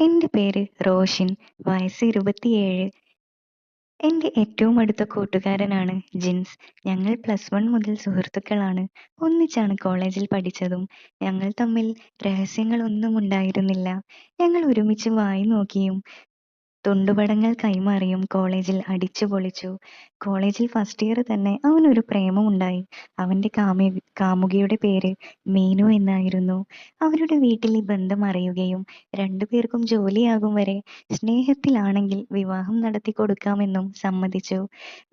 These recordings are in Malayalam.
എന്റെ പേര് റോഷിൻ. വയസ്സ് ഇരുപത്തിയേഴ്. എന്റെ ഏറ്റവും അടുത്ത കൂട്ടുകാരനാണ് ജിൻസ്. ഞങ്ങൾ പ്ലസ് വൺ മുതൽ സുഹൃത്തുക്കളാണ്. ഒന്നിച്ചാണ് കോളേജിൽ പഠിച്ചതും. ഞങ്ങൾ തമ്മിൽ രഹസ്യങ്ങളൊന്നുമുണ്ടായിരുന്നില്ല. ഞങ്ങൾ ഒരുമിച്ച് വായി നോക്കിയും തുണ്ടുപടങ്ങൾ കൈമാറിയും കോളേജിൽ അടിച്ചുപൊളിച്ചു. കോളേജിൽ ഫസ്റ്റ് ഇയർ തന്നെ അവനൊരു പ്രേമം ഉണ്ടായി. അവന്റെ കാമുകിയുടെ പേര് മീനു എന്നായിരുന്നു. അവരുടെ വീട്ടിൽ ഈ ബന്ധം അറിയുകയും രണ്ടുപേർക്കും ജോലിയാകും വരെ സ്നേഹത്തിലാണെങ്കിൽ വിവാഹം നടത്തി കൊടുക്കാമെന്നും സമ്മതിച്ചു.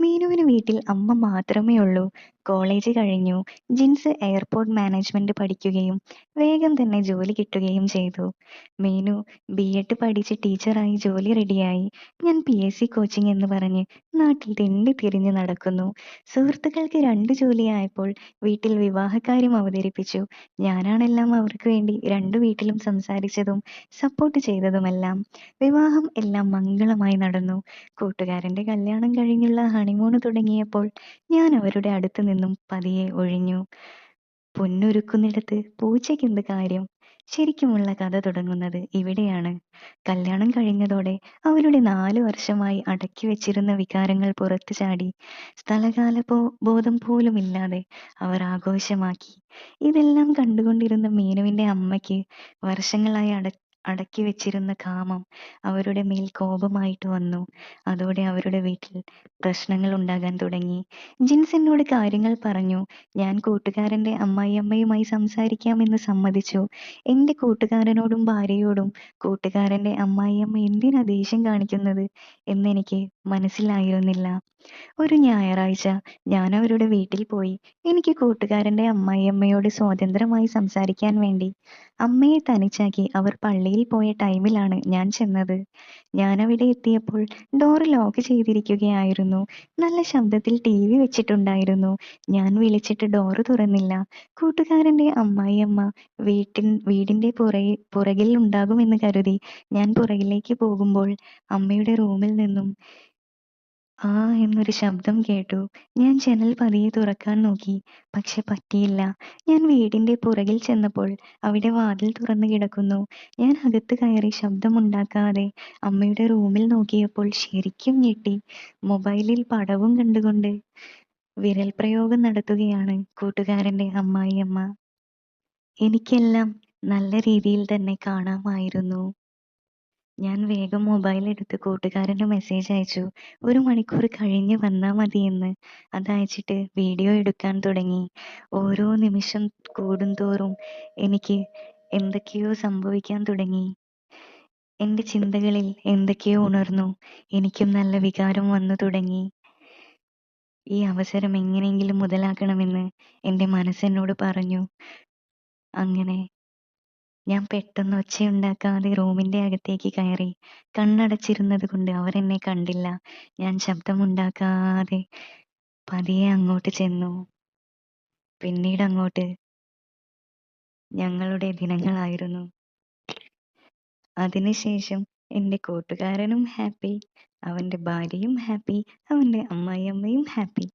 മീനുവിന് വീട്ടിൽ അമ്മ മാത്രമേ ഉള്ളൂ കോളേജ് കഴിഞ്ഞു ജിൻസ് എയർപോർട്ട് മാനേജ്മെന്റ് പഠിക്കുകയും വേഗം തന്നെ ജോലി കിട്ടുകയും ചെയ്തു. മീനു ബിഎഡ് പഠിച്ച് ടീച്ചറായി ജോലി റെഡിയായി. ഞാൻ പിഎസ്സി കോച്ചിങ് എന്ന് പറഞ്ഞ് നാട്ടിൽ തെണ്ടിത്തിരിഞ്ഞ് നടക്കുന്നു. സുഹൃത്തുക്കൾക്ക് രണ്ടു ജോലിയായപ്പോൾ വീട്ടിൽ വിവാഹകാര്യം അവതരിപ്പിച്ചു. ഞാനാണെല്ലാം അവർക്ക് വേണ്ടി രണ്ടു വീട്ടിലും സംസാരിച്ചതും സപ്പോർട്ട് ചെയ്തതുമെല്ലാം. വിവാഹം എല്ലാം മംഗളമായി നടന്നു. കൂട്ടുകാരന്റെ കല്യാണം കഴിഞ്ഞുള്ള ഹണിമൂൺ തുടങ്ങിയപ്പോൾ ഞാൻ അവരുടെ അടുത്ത് നിന്നും പതിയെ ഒഴിഞ്ഞു. പൊന്നൊരുക്കുന്നിടത്ത് പൂച്ചയ്ക്കെന്ത് കാര്യം? ശരിക്കുമുള്ള കഥ തുടങ്ങുന്നത് ഇവിടെയാണ്. കല്യാണം കഴിഞ്ഞതോടെ അവരുടെ നാലു വർഷമായി അടക്കി വെച്ചിരുന്ന വികാരങ്ങൾ പുറത്തു ചാടി. സ്ഥലകാലബോധം പോലുമില്ലാതെ അവർ ആഘോഷമാക്കി. ഇതെല്ലാം കണ്ടുകൊണ്ടിരുന്ന മീനുവിന്റെ അമ്മയ്ക്ക് വർഷങ്ങളായി അടക്കിവെച്ചിരുന്ന കാമം അവരുടെ മേൽ കോപമായിട്ട് വന്നു. അതോടെ അവരുടെ വീട്ടിൽ പ്രശ്നങ്ങൾ ഉണ്ടാകാൻ തുടങ്ങി. ജിൻസ് എന്നോട് കാര്യങ്ങൾ പറഞ്ഞു. ഞാൻ കൂട്ടുകാരന്റെ അമ്മായിയമ്മയുമായി സംസാരിക്കാമെന്ന് സമ്മതിച്ചു. എന്റെ കൂട്ടുകാരനോടും ഭാര്യയോടും കൂട്ടുകാരന്റെ അമ്മായിയമ്മ എന്തിനാ ദേഷ്യം കാണിക്കുന്നത് എന്നെനിക്ക് മനസ്സിലായിരുന്നില്ല. ഒരു ഞായറാഴ്ച ഞാൻ അവരുടെ വീട്ടിൽ പോയി. എനിക്ക് കൂട്ടുകാരന്റെ അമ്മായിയമ്മയോട് സ്വതന്ത്രമായി സംസാരിക്കാൻ വേണ്ടി. അമ്മയെ തനിച്ചാക്കി അവർ പള്ളിയിൽ പോയ ടൈമിലാണ് ഞാൻ ചെന്നത്. ഞാൻ അവിടെ എത്തിയപ്പോൾ ഡോർ ലോക്ക് ചെയ്തിരിക്കുകയായിരുന്നു. നല്ല ശബ്ദത്തിൽ ടിവി വെച്ചിട്ടുണ്ടായിരുന്നു. ഞാൻ വിളിച്ചിട്ട് ഡോർ തുറന്നില്ല. കൂട്ടുകാരന്റെ അമ്മായിയമ്മ വീടിന്റെ പുറകിൽ ഉണ്ടാകുമെന്ന് കരുതി ഞാൻ പുറകിലേക്ക് പോകുമ്പോൾ അമ്മയുടെ റൂമിൽ നിന്നും ആ എന്നൊരു ശബ്ദം കേട്ടു. ഞാൻ ജനൽ പതിയെ തുറക്കാൻ നോക്കി. പക്ഷെ പറ്റിയില്ല. ഞാൻ വീടിന്റെ പുറകിൽ ചെന്നപ്പോൾ അവിടെ വാതിൽ തുറന്നു കിടക്കുന്നു. ഞാൻ അകത്ത് കയറി ശബ്ദമുണ്ടാക്കാതെ അമ്മയുടെ റൂമിൽ നോക്കിയപ്പോൾ ശരിക്കും ഞെട്ടി. മൊബൈലിൽ പടവും കണ്ടുകൊണ്ട് വിരൽപ്രയോഗം നടത്തുകയാണ് കൂട്ടുകാരന്റെ അമ്മായിയമ്മ. എനിക്കെല്ലാം നല്ല രീതിയിൽ തന്നെ കാണാമായിരുന്നു. ഞാൻ വേഗം മൊബൈൽ എടുത്ത് കൂട്ടുകാരന് മെസ്സേജ് അയച്ചു. ഒരു മണിക്കൂർ കഴിഞ്ഞ് വന്നാ മതിയെന്ന്. അതയച്ചിട്ട് വീഡിയോ എടുക്കാൻ തുടങ്ങി. ഓരോ നിമിഷം കൂടുന്തോറും എനിക്ക് എന്തൊക്കെയോ സംഭവിക്കാൻ തുടങ്ങി. എന്റെ ചിന്തകളിൽ എന്തൊക്കെയോ ഉണർന്നു. എനിക്കും നല്ല വികാരം വന്നു തുടങ്ങി. ഈ അവസരം എങ്ങനെയെങ്കിലും മുതലാക്കണമെന്ന് എന്റെ മനസ്സെന്നോട് പറഞ്ഞു. അങ്ങനെ ഞാൻ പെട്ടെന്ന് ഒച്ചയുണ്ടാക്കാതെ റൂമിന്റെ അകത്തേക്ക് കയറി. കണ്ണടച്ചിരുന്നതുകൊണ്ട് അവർ എന്നെ കണ്ടില്ല. ഞാൻ ശബ്ദമുണ്ടാക്കാതെ പതിയെ അങ്ങോട്ട് ചെന്നു. പിന്നീട് അങ്ങോട്ട് ഞങ്ങളുടെ ദിനങ്ങളായിരുന്നു. അതിനുശേഷം എന്റെ കൂട്ടുകാരനും ഹാപ്പി. അവന്റെ ഭാര്യയും ഹാപ്പി. അവന്റെ അമ്മായിയമ്മയും ഹാപ്പി.